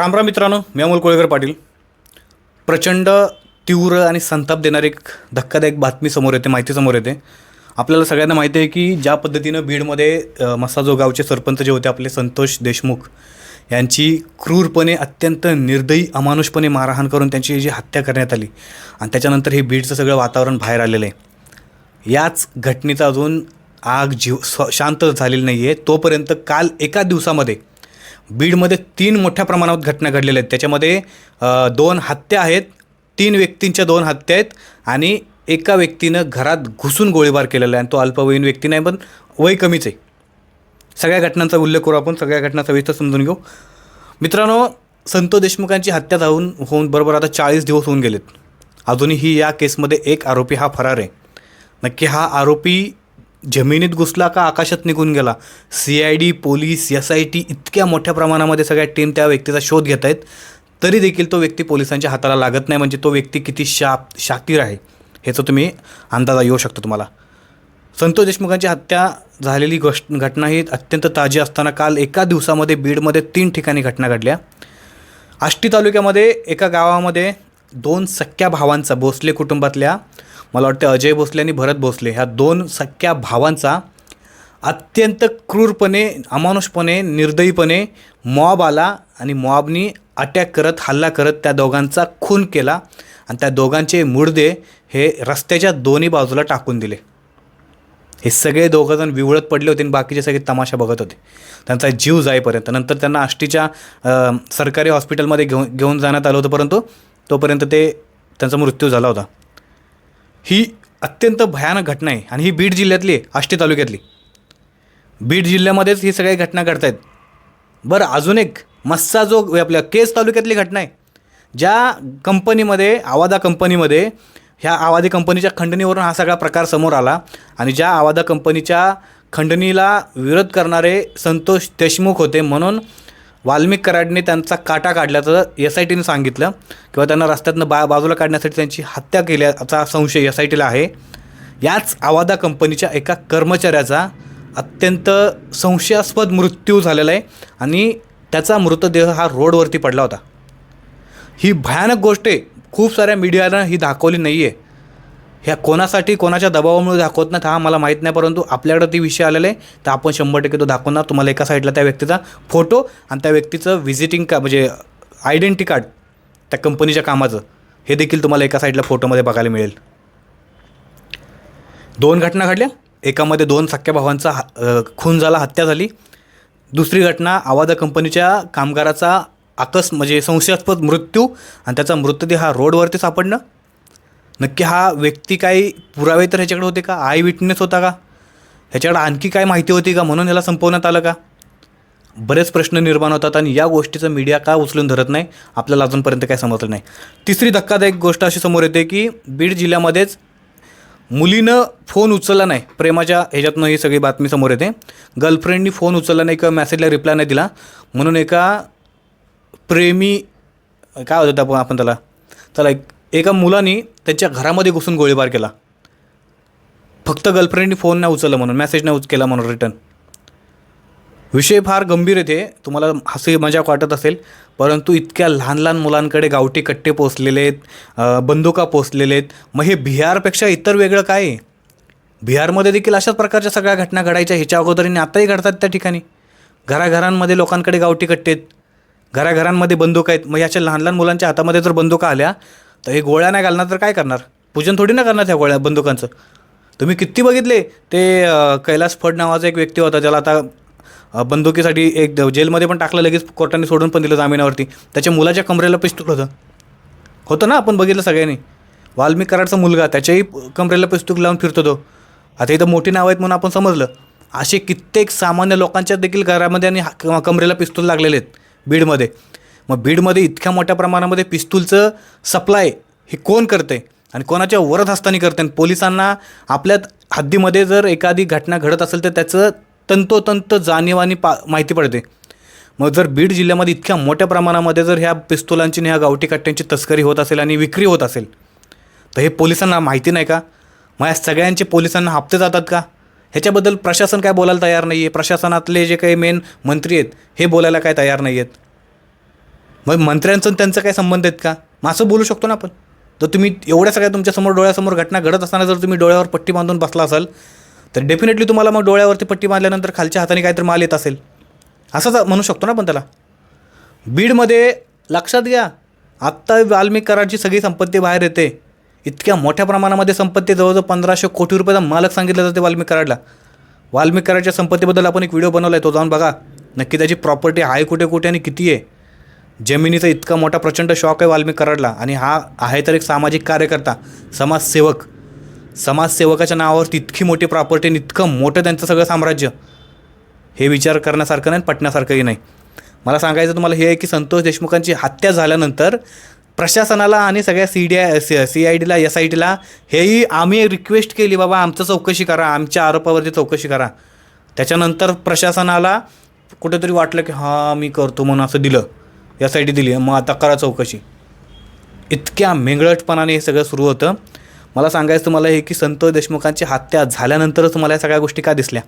रामराम मित्रांनो मी अमोल कोळेकर पाटील. प्रचंड तीव्र आणि संताप देणारी एक धक्कादायक बातमी समोर येते माहिती समोर येते. आपल्याला सगळ्यांना माहिती आहे की ज्या पद्धतीनं बीडमध्ये मसाजो गावचे सरपंच जे होते आपले संतोष देशमुख यांची क्रूरपणे अत्यंत निर्दयी अमानुषपणे मारहाण करून त्यांची जी हत्या करण्यात आली आणि त्याच्यानंतर हे बीडचं सगळं वातावरण बाहेर आलेलं आहे. याच घटनेचा अजून आग जीव स शांत झालेली नाही आहे तोपर्यंत काल एका दिवसामध्ये बीडमध्ये तीन मोठ्या प्रमाणात घटना घडलेल्या आहेत. त्याच्यामध्ये दोन हत्या आहेत. तीन व्यक्तींच्या दोन हत्या आहेत आणि एका व्यक्तीनं घरात घुसून गोळीबार केलेला आहे. आणि तो अल्पवयीन व्यक्ती नाही पण वय कमीच आहे. सगळ्या घटनांचा उल्लेख करू आपण. सगळ्या घटना सविस्तर समजून घेऊ. मित्रांनो संतो देशमुखांची हत्या जाऊन होऊन बरोबर आता चाळीस दिवस होऊन गेलेत. अजूनही या केसमध्ये एक आरोपी हा फरार आहे. नक्की हा आरोपी जमिनीत घुसला का आकाशात निघून गेला? C I D police S I T इतक्या मोठ्या प्रमाणामध्ये सगळ्या टीम त्या व्यक्तीचा शोध घेत आहेत. तरी देखील तो व्यक्ती पोलिसांच्या हाताला लागत नाही. म्हणजे तो व्यक्ती किती शा शातीर आहे ह्याचा तुम्ही अंदाजा येऊ शकतो तुम्हाला. संतोष देशमुखांची हत्या झालेली गोष्ट घटना ही अत्यंत ताजी असताना काल एका दिवसामध्ये बीडमध्ये तीन ठिकाणी घटना घडल्या. आष्टी तालुक्यामध्ये एका गावामध्ये दोन सख्या भावांचा भोसले कुटुंबातल्या मला वाटतं अजय भोसले आणि भरत भोसले ह्या दोन सख्या भावांचा अत्यंत क्रूरपणे अमानुषपणे निर्दयीपणे मॉब आला आणि मॉबनी अटॅक करत हल्ला करत त्या दोघांचा खून केला आणि त्या दोघांचे मुर्दे हे रस्त्याच्या दोन्ही बाजूला टाकून दिले. हे सगळे दोघंजण विवळत पडले होते आणि बाकीचे सगळे तमाशा बघत होते. त्यांचा जीव जाईपर्यंत. नंतर त्यांना आष्टीच्या सरकारी हॉस्पिटलमध्ये घेऊन घेऊन जाण्यात आलं होतं परंतु तोपर्यंत ते त्यांचा मृत्यू झाला होता. ही अत्यंत भयानक घटना आहे आणि ही बीड जिल्ह्यातली आहे आष्टी तालुक्यातली. बीड जिल्ह्यामध्येच ही सगळ्या घटना घडत आहेत बरं अजून एक मस्सा जो आपल्या केस तालुक्यातली घटना आहे ज्या कंपनीमध्ये आवादा कंपनीमध्ये ह्या आवादी कंपनीच्या खंडणीवरून हा सगळा प्रकार समोर आला आणि ज्या आवादा कंपनीच्या खंडणीला विरोध करणारे संतोष देशमुख होते म्हणून वाल्मिक कराडने त्यांचा काटा काढल्याचं एस आय टीने सांगितलं किंवा त्यांना रस्त्यातनं बा बाजूला काढण्यासाठी त्यांची हत्या केल्याचा संशय एस आय टीला आहे. याच आवादा कंपनीच्या एका कर्मचाऱ्याचा अत्यंत संशयास्पद मृत्यू झालेला आहे आणि त्याचा मृतदेह हा रोडवरती पडला होता. ही भयानक गोष्ट आहे. खूप साऱ्या मीडियानं ही दाखवली नाही आहे ह्या कोणासाठी कोणाच्या दबावामुळे दाखवत नाहीत हा मला माहीत नाही परंतु आपल्याकडं ती विषय आलेले आहे. तर आपण शंभर टक्के तो दाखवणार. तुम्हाला एका साईडला त्या व्यक्तीचा फोटो आणि त्या व्यक्तीचं व्हिजिटिंग का म्हणजे आयडेंटी कार्ड त्या कंपनीच्या कामाचं. हे देखील तुम्हाला एका साईडला फोटोमध्ये बघायला मिळेल. दोन घटना घडल्या. एकामध्ये दोन सख्या भावांचा हा- खून झाला हत्या झाली. दुसरी घटना आवाजा कंपनीच्या कामगाराचा आकस म्हणजे संशयास्पद मृत्यू आणि त्याचा मृतदेह हा रोडवरती सापडणं. नक्की हा व्यक्ती काही पुरावे तर ह्याच्याकडे होते का? आय विटनेस होता का? ह्याच्याकडे आणखी काय माहिती होती का? म्हणून ह्याला संपवण्यात आलं का? बरेच प्रश्न निर्माण होतात आणि या गोष्टीचं मीडिया का उचलून धरत नाही? आपल्याला अजूनपर्यंत काय समजलं नाही. तिसरी धक्कादायक गोष्ट अशी समोर येते की बीड जिल्ह्यामध्येच मुलीनं फोन उचलला नाही. प्रेमाच्या ह्याच्यातनं ही सगळी बातमी समोर येते. गर्लफ्रेंडनी फोन उचलला नाही किंवा मेसेजला रिप्लाय नाही दिला. म्हणून एका प्रेमी काय होतं आपण आपण त्याला? चला एक एका मुलानी त्यांच्या घरामध्ये घुसून गोळीबार केला. फक्त गर्लफ्रेंडनी फोन नाही उचलला म्हणून मेसेज नाही उच केला म्हणून रिटर्न विषय फार गंभीर येते तुम्हाला हसी मजाक वाटत असेल परंतु इतक्या लहान लहान मुलांकडे गावठी कट्टे पोचलेले आहेत बंदुका पोचलेले आहेत. मग हे बिहारपेक्षा इतर वेगळं काय? आहे बिहारमध्ये देखील अशाच प्रकारच्या सगळ्या घटना घडायच्या. ह्याच्या अगोदरीने आताही घडतात त्या ठिकाणी. घराघरांमध्ये लोकांकडे गावठी कट्टे आहेत. घराघरांमध्ये बंदुका आहेत. मग याच्या लहान लहान मुलांच्या हातामध्ये जर बंदुका आल्या तर हे गोळ्या नाही घालणार तर काय करणार? पूजन थोडी ना करणार त्या गोळ्या बंदुकांचं? तुम्ही किती बघितले? ते कैलास फड नावाचा एक व्यक्ती होता ज्याला आता बंदुकीसाठी एक द- जेलमध्ये पण टाकलं लगेच कोर्टाने सोडून पण दिलं जामिनावरती. त्याच्या मुलाच्या कमरेला पिस्तूल होतं. होतं ना? आपण बघितलं सगळ्यांनी. वाल्मिक कराडचा मुलगा त्याच्याही कमरेला पिस्तूल लावून फिरतो तो. आता इथं मोठी नावं आहेत म्हणून आपण समजलं. असे कित्येक सामान्य लोकांच्या देखील घरामध्ये आणि हा- कमरेला पिस्तूल लागलेले आहेत बीडमध्ये. मग बीडमध्ये इतक्या मोठ्या प्रमाणामध्ये पिस्तूलचं सप्लाय हे कोण करते आणि कोणाच्या वरद हस्तानी करते आणि पोलिसांना आपल्या हद्दीमध्ये जर एखादी घटना घडत असेल तर त्याचं तंतोतंत जाणीवानी पा माहिती पडते. मग जर बीड जिल्ह्यामध्ये इतक्या मोठ्या प्रमाणामध्ये जर ह्या पिस्तुलांची आणि ह्या गावठी कट्ट्यांची तस्करी होत असेल आणि विक्री होत असेल तर हे पोलिसांना माहिती नाही का? मग या सगळ्यांचे पोलिसांना हप्ते जातात का? ह्याच्याबद्दल प्रशासन काय बोलायला तयार नाही आहे प्रशासनातले जे काही मेन मंत्री आहेत हे बोलायला काय तयार नाही आहेत मग मंत्र्यांचं त्यांचं काय संबंध आहेत का? मग असं बोलू शकतो ना आपण. जर तुम्ही एवढ्या सगळ्या तुमच्यासमोर डोळ्यासमोर घटना घडत असताना जर तुम्ही डोळ्यावर पट्टी बांधून बसला असाल तर डेफिनेटली तुम्हाला मग डोळ्यावरती पट्टी बांधल्यानंतर खालच्या हाताने काहीतरी माल येत असेल. असंच म्हणू शकतो ना आपण त्याला. बीडमध्ये लक्षात घ्या आत्ता वाल्मिक कराडची सगळी संपत्ती बाहेर येते. इतक्या मोठ्या प्रमाणामध्ये संपत्ती जवळजवळ पंधराशे कोटी रुपयाचा मालक सांगितलं जाते वाल्मिक कराडला. वाल्मिक कराडच्या संपत्तीबद्दल आपण एक व्हिडिओ बनवला आहे तो जाऊन बघा. नक्की त्याची प्रॉपर्टी आहे कुठे कुठे आणि किती आहे. जमिनीचा इतका मोठा प्रचंड शॉक आहे वाल्मिक कराडला आणि हा आहे तर एक सामाजिक कार्यकर्ता समाजसेवक. समाजसेवकाच्या नावावर तितकी मोठी प्रॉपर्टी आणि इतकं मोठं त्यांचं सगळं साम्राज्य हे विचार करण्यासारखं नाही पटण्यासारखंही नाही. मला सांगायचं तुम्हाला हे आहे की संतोष देशमुखांची हत्या झाल्यानंतर प्रशासनाला आणि सगळ्या C D I C I Dila S I टीला हेही आम्ही रिक्वेस्ट केली बाबा आमचं चौकशी करा आमच्या आरोपावरती चौकशी करा. त्याच्यानंतर प्रशासनाला कुठेतरी वाटलं की हां मी करतो म्हणून असं दिलं. यासाठी दिली मग आता करा चौकशी. इतक्या मेंगळटपणाने हे सगळं सुरू होतं. मला सांगायचं तुम्हाला हे की संतोष देशमुखांची हत्या झाल्यानंतरच तुम्हाला या सगळ्या गोष्टी का दिसल्या?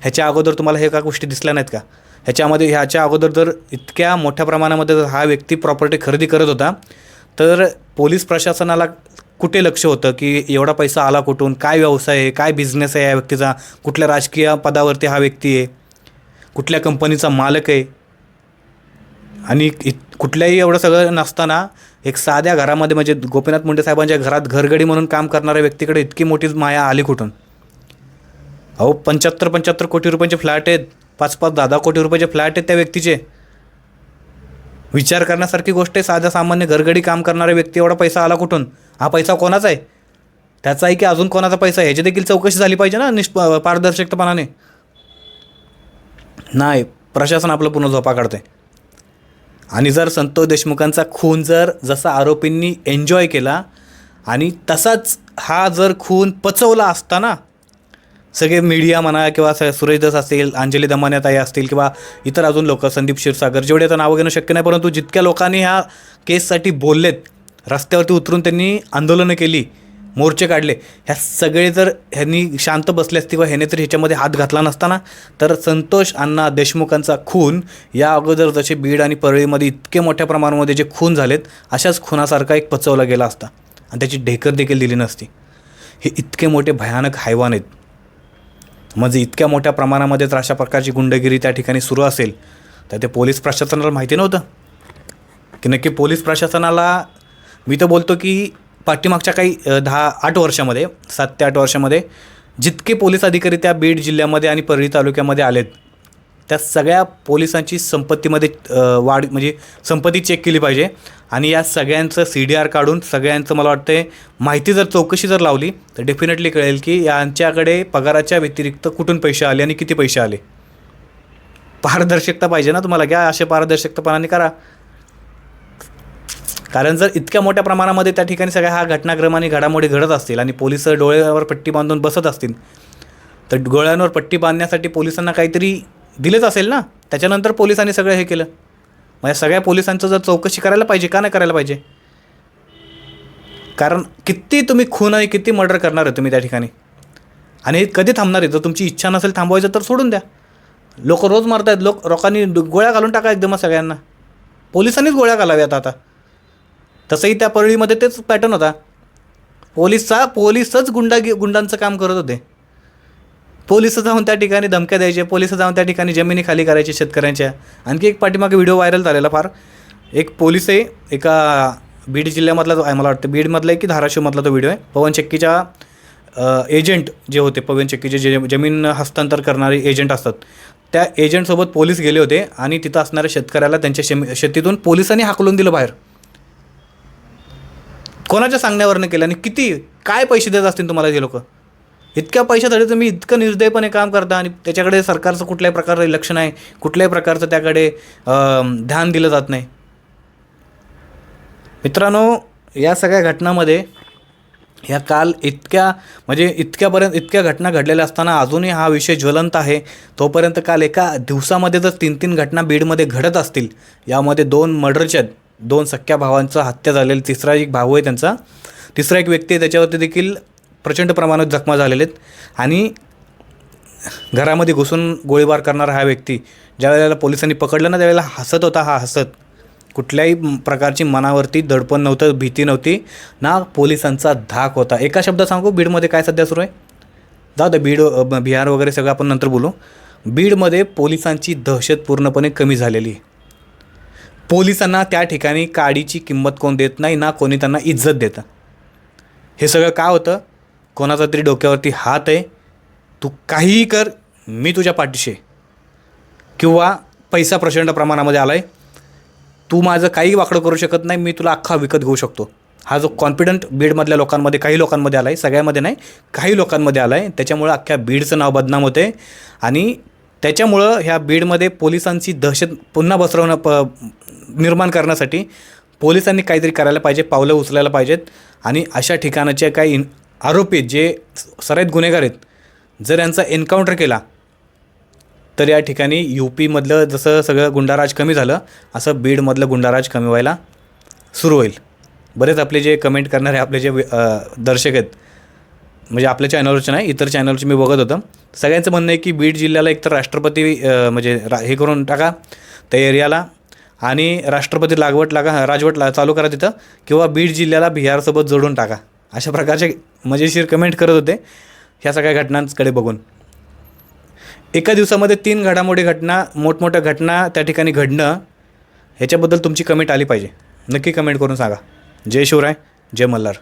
ह्याच्या अगोदर तुम्हाला हे का गोष्टी दिसल्या नाहीत का? ह्याच्यामध्ये ह्याच्या अगोदर जर इतक्या मोठ्या प्रमाणामध्ये जर हा व्यक्ती प्रॉपर्टी खरेदी करत होता तर पोलीस प्रशासनाला कुठे लक्ष होतं की एवढा पैसा आला कुठून? काय व्यवसाय आहे? काय बिझनेस आहे या व्यक्तीचा? कुठल्या राजकीय पदावरती हा व्यक्ती आहे? कुठल्या कंपनीचा मालक आहे? आणि इत कुठल्याही एवढं सगळं नसताना एक साध्या घरामध्ये म्हणजे गोपीनाथ मुंडे साहेबांच्या घरात घरगडी म्हणून काम करणाऱ्या व्यक्तीकडे इतकी मोठी माया आली कुठून? अहो पंच्याहत्तर पंच्याहत्तर कोटी रुपयांचे फ्लॅट आहेत. पाच पाच दहा दहा कोटी रुपयाचे फ्लॅट आहेत त्या व्यक्तीचे. विचार करण्यासारखी गोष्ट आहे. साध्या सामान्य घरगडी काम करणाऱ्या व्यक्ती एवढा पैसा आला कुठून? हा पैसा कोणाचा आहे? त्याचा आहे की अजून कोणाचा पैसा आहे? ह्याची देखील चौकशी झाली पाहिजे ना निष्प पारदर्शकपणाने. नाही प्रशासन आपलं पूर्ण झोपा काढतंय. आणि जर संतोष देशमुखांचा खून जर जसा आरोपींनी एन्जॉय केला आणि तसाच हा जर खून पचवला असता ना सगळे मीडिया म्हणा किंवा स सुरेश दस असतील अंजली दमान्याताई असतील किंवा इतर अजून लोक संदीप क्षीरसागर जेवढे आता नावं घेणं शक्य नाही परंतु जितक्या लोकांनी ह्या केससाठी बोललेत रस्त्यावरती उतरून त्यांनी आंदोलनं केली मोर्चे काढले. ह्या सगळे जर ह्यांनी शांत बसले असते किंवा ह्याने तर ह्याच्यामध्ये हात घातला नसताना तर संतोष अण्णा देशमुखांचा खून या अगोदर जसे बीड आणि परळीमध्ये इतके मोठ्या प्रमाणामध्ये जे खून झालेत अशाच खुनासारखा एक पचवला गेला असता. आणि त्याची ढेकर देखील दिली नसती. हे इतके मोठे भयानक हैवान आहेत. म्हणजे इतक्या मोठ्या प्रमाणामध्ये तर अशा प्रकारची गुंडगिरी त्या ठिकाणी सुरू असेल तर ते पोलीस प्रशासनाला माहिती नव्हतं. की नक्की पोलीस प्रशासनाला मी तर बोलतो की पाठीमागच्या काही दहा आठ वर्षामध्ये सात ते आठ वर्षामध्ये जितके पोलीस अधिकारी त्या बीड जिल्ह्यामध्ये आणि परळी तालुक्यामध्ये आलेत त्या सगळ्या पोलिसांची संपत्तीमध्ये वाढ म्हणजे संपत्ती चेक केली पाहिजे. आणि या सगळ्यांचं सी डी आर काढून सगळ्यांचं मला वाटतं माहिती जर चौकशी जर लावली तर डेफिनेटली कळेल की यांच्याकडे पगाराच्या व्यतिरिक्त कुठून पैसे आले आणि किती पैसे आले. पारदर्शकता पाहिजे ना तुम्हाला घ्या असे पारदर्शकतापणाने करा. कारण जर इतक्या मोठ्या प्रमाणामध्ये त्या ठिकाणी सगळ्या हा घटनाक्रम आणि घडामोडी घडत असतील आणि पोलीस डोळ्यावर पट्टी बांधून बसत असतील तर डोळ्यांवर पट्टी बांधण्यासाठी पोलिसांना काहीतरी दिलेच असेल ना? त्याच्यानंतर पोलिसांनी सगळं हे केलं. म्हणजे सगळ्या पोलिसांचं जर चौकशी करायला पाहिजे का नाही करायला पाहिजे? कारण किती तुम्ही खून आणि किती मर्डर करणार आहे तुम्ही त्या ठिकाणी? आणि कधी थांबणार आहे? जर तुमची इच्छा नसेल थांबवायचं तर सोडून द्या. लोक रोज मारत आहेत लोक लोकांनी गोळ्या घालून टाका एकदमच सगळ्यांना. पोलिसांनीच गोळ्या घालाव्यात आता. तसंही त्या परळीमध्ये तेच पॅटर्न होता. पोलिसचा पोलिसच गुंडागी गुंडांचं काम करत होते. पोलीस जाऊन त्या ठिकाणी धमक्या द्यायचे पोलीस जाऊन त्या ठिकाणी जमिनी खाली करायचे शेतकऱ्यांच्या. आणखी एक पाठीमागे व्हिडिओ व्हायरल झालेला फार. एक पोलीस आहे एका बीड जिल्ह्यामधला जो आहे मला वाटतं बीडमधला आहे की धाराशिवमधला तो व्हिडिओ आहे. पवन चक्कीच्या एजंट जे होते पवन चक्कीचे जे जमीन हस्तांतर करणारे एजंट असतात. त्या एजंटसोबत पोलीस गेले होते आणि तिथं असणाऱ्या शेतकऱ्याला त्यांच्या शेम शेतीतून पोलिसांनी हाकलून दिलं बाहेर. कोणाच्या सांगण्यावरनं केलं आणि किती काय पैसे देत असतील तुम्हाला ते लोक? इतक्या पैशासाठी तुम्ही इतकं निर्दयपणे काम करता आणि त्याच्याकडे सरकारचं कुठल्याही प्रकारचं लक्ष नाही कुठल्याही प्रकारचं त्याकडे ध्यान दिलं जात नाही. मित्रांनो या सगळ्या घटनामध्ये ह्या काल इतक्या म्हणजे इतक्यापर्यंत इतक्या घटना घडलेल्या असताना अजूनही हा विषय ज्वलंत आहे. तोपर्यंत काल एका दिवसामध्ये जर तीन तीन घटना बीडमध्ये घडत असतील यामध्ये दोन मर्डरच्या दोन सख्या भावांचं हत्या झालेली तिसरा एक भाऊ आहे त्यांचा. तिसरा एक व्यक्ती आहे त्याच्यावरती देखील प्रचंड प्रमाणात जखमा झालेले आहेत आणि घरामध्ये घुसून गोळीबार करणारा हा व्यक्ती ज्या वेळेला पोलिसांनी पकडलं ना त्यावेळेला हसत होता हा हसत. कुठल्याही प्रकारची मनावरती दडपण नव्हतं भीती नव्हती. ना पोलिसांचा धाक होता. एका शब्दात सांगू बीडमध्ये काय सध्या सुरू आहे? जाऊ दे बीड बिहार वगैरे सगळं आपण नंतर बोलू. बीडमध्ये पोलिसांची दहशत पूर्णपणे कमी झालेली आहे. पोलिसांना त्या ठिकाणी काडीची किंमत कोण देत नाही ना कोणी त्यांना इज्जत देतं. हे सगळं का होतं? कोणाचा तरी डोक्यावरती हात आहे. तू काहीही कर मी तुझ्या पाठीशी किंवा पैसा प्रचंड प्रमाणामध्ये आला आहे तू माझं काही वाकडं करू शकत नाही मी तुला अख्खा विकत घेऊ शकतो. हा जो कॉन्फिडंट बीडमधल्या लोकांमध्ये काही लोकांमध्ये आला आहे सगळ्यामध्ये नाही काही लोकांमध्ये आला आहे त्याच्यामुळं अख्ख्या बीडचं नाव बदनाम होते आणि त्याच्यामुळं ह्या बीडमध्ये पोलिसांची दहशत पुन्हा बसवणं प निर्माण करण्यासाठी पोलिसांनी काहीतरी करायला पाहिजे पावलं उचलायला पाहिजेत. आणि अशा ठिकाणाचे काही इन- आरोपी आहेत जे सराईत गुन्हेगार आहेत जर यांचा एन्काउंटर केला तर या ठिकाणी यू पीमधलं जसं सगळं गुंडाराज कमी झालं असं बीडमधलं गुंडाराज कमी व्हायला सुरू होईल. बरेच आपले जे कमेंट करणारे आपले जे दर्शक आहेत म्हणजे आपल्या चॅनलवरचे नाही इतर चॅनलचे मी बघत होतं. सगळ्यांचं म्हणणं आहे की बीड जिल्ह्याला एकतर राष्ट्रपती म्हणजे रा हे करून टाका त्या एरियाला आणि राष्ट्रपती लागवट लागा राजवट ला चालू करा तिथं किंवा बीड जिल्ह्याला बिहारसोबत जोडून टाका. अशा प्रकारचे मजेशीर कमेंट करत होते. ह्या सगळ्या घटनांकडे बघून. एका दिवसामध्ये तीन घडामोडी घटना मोठमोठ्या घटना त्या ठिकाणी घडणं ह्याच्याबद्दल तुमची कमेंट आली पाहिजे. नक्की कमेंट करून सांगा. जय शिवराय जय मल्हार.